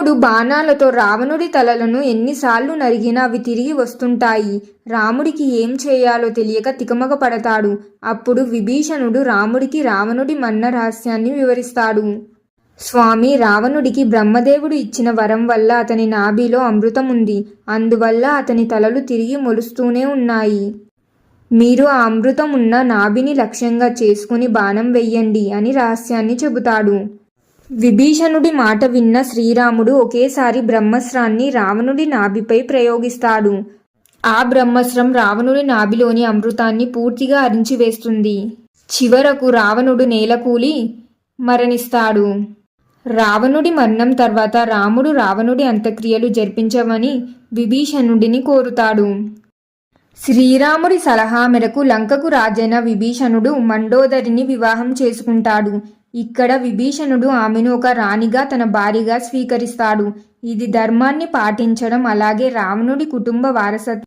రాముడు బాణాలతో రావణుడి తలలను ఎన్నిసార్లు నరిగినా అవి తిరిగి వస్తుంటాయి. రాముడికి ఏం చేయాలో తెలియక తికమక పడతాడు. అప్పుడు విభీషణుడు రాముడికి రావణుడి మన్న రహస్యాన్ని వివరిస్తాడు. స్వామి రావణుడికి బ్రహ్మదేవుడు ఇచ్చిన వరం వల్ల అతని నాభిలో అమృతం ఉంది. అందువల్ల అతని తలలు తిరిగి మొలుస్తూనే ఉన్నాయి. మీరు ఆ అమృతం ఉన్న నాభిని లక్ష్యంగా చేసుకుని బాణం వెయ్యండి అని రహస్యాన్ని చెబుతాడు. విభీషణుడి మాట విన్న శ్రీరాముడు ఒకేసారి బ్రహ్మస్త్రాన్ని రావణుడి నాభిపై ప్రయోగిస్తాడు. ఆ బ్రహ్మస్త్రం రావణుడి నాభిలోని అమృతాన్ని పూర్తిగా అరించివేస్తుంది చివరకు రావణుడు నేలకూలి మరణిస్తాడు. రావణుడి మరణం తర్వాత రాముడు రావణుడి అంత్యక్రియలు జరిపించమని విభీషణుడిని కోరుతాడు. శ్రీరాముడి సలహా మేరకు లంకకు రాజైన విభీషణుడు మండోదరిని వివాహం చేసుకుంటాడు. ఇక్కడ విభీషణుడు ఆమెను ఒక రాణిగా తన భార్యగా స్వీకరిస్తాడు. ఇది ధర్మాన్ని పాటించడం అలాగే రావణుడి కుటుంబ వారసత్వం